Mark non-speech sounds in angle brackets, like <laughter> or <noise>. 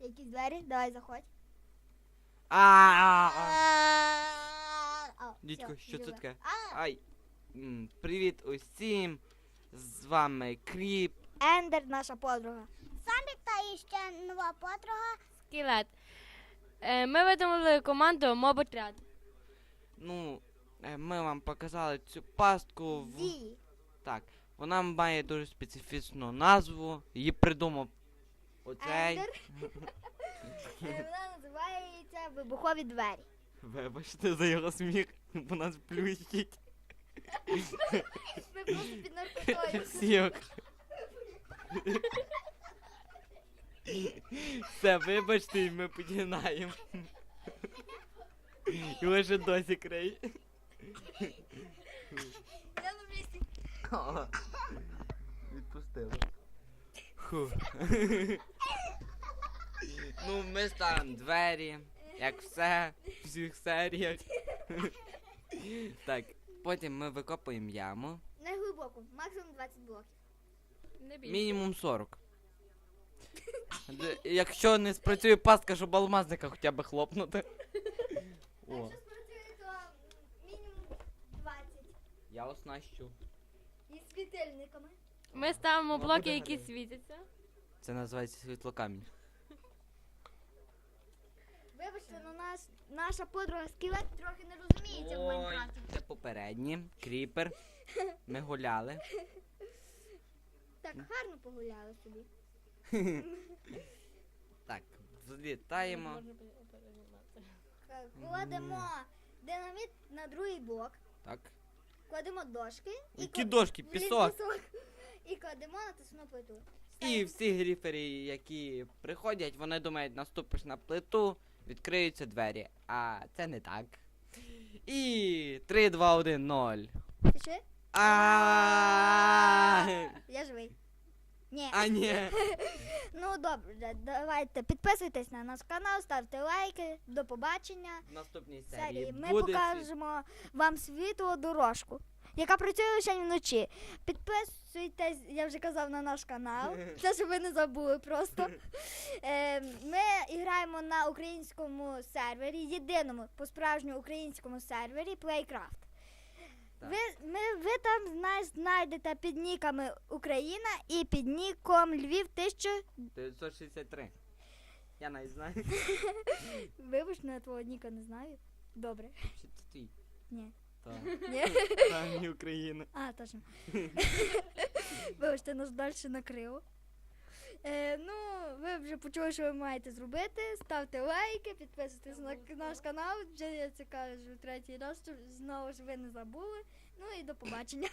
Якісь двері? Давай заходь. А, Дідько, всьо, що це живе. таке? А, Ай. М, Привіт усім. З вами Кріп. Ендер, наша подруга. Сандик та ще нова подруга. Скелет. Е, Ми видумали команду моботряд. Ну, е, ми вам показали цю пастку. В... Зі. Так, вона має дуже специфічну назву. Її придумав оцей. Ендер. <laughs> Вона називається вибухові двері. Вибачте за його сміх, бо нас плющить. Ми просто під наркотою. Сік. Все, вибачте, і ми починаємо. І лише досі крей. Я на місці. Відпустили. Фу. Ну, ми ставимо двері, як все, в всіх серіях. <laughs> так, потім ми викопуємо яму. Не глибоко, максимум 20 блоків. Не більше. Мінімум 40. Д- Якщо не спрацює пастка, щоб алмазника хоча б хлопнути. <laughs> О, Якщо спрацює, то мінімум 20. я оснащу. Із світильниками. Ми ставимо Вона блоки, які світяться. Це називається світлокамінь. Вибачте, ну наш, наша подруга скелет трохи не розуміється в Ой, Майнкрафті. це попередні. Кріпер. Ми гуляли. Так, гарно погуляли собі. Так, злітаємо. Можна Так, Кладемо динаміт на другий блок, Так. кладемо дошки Які кла- дошки? Блін, Пісок. І кладемо на тисну плиту. І всі гріфери, які приходять, вони думають, наступиш на плиту, відкриються двері. А це не так. І 3, 2, 1, 0. Ти що? А <laughs> Я живий. Ні. А ні. <laughs> Ну добре, давайте підписуйтесь на наш канал, ставте лайки. До побачення. В наступній серії ми буде покажемо вам світло дорожку, яка працює лише вночі. Підписуйтесь, я вже казав, на наш канал. <laughs> Це щоб ви не забули просто. <laughs> Е, Ми граємо на українському сервері, єдиному по справжньому українському сервері Playcraft. Ви, ми, ви там знайдете під ніками Україна і під ніком Львів 1000. 963. Я навіть знаю. <laughs> Вибач, на твого ніка не знаю. Добре. Чи це твій? Ні. Так. Ні. Не Україна. А, точно. <laughs> Вибачте, нас далі накрило. Е, ну, ви вже почули, що ви маєте зробити. Ставте лайки, підписуйтесь на к- наш канал. Вже я це кажу третій раз, щоб знову ж ви не забули. Ну і до побачення.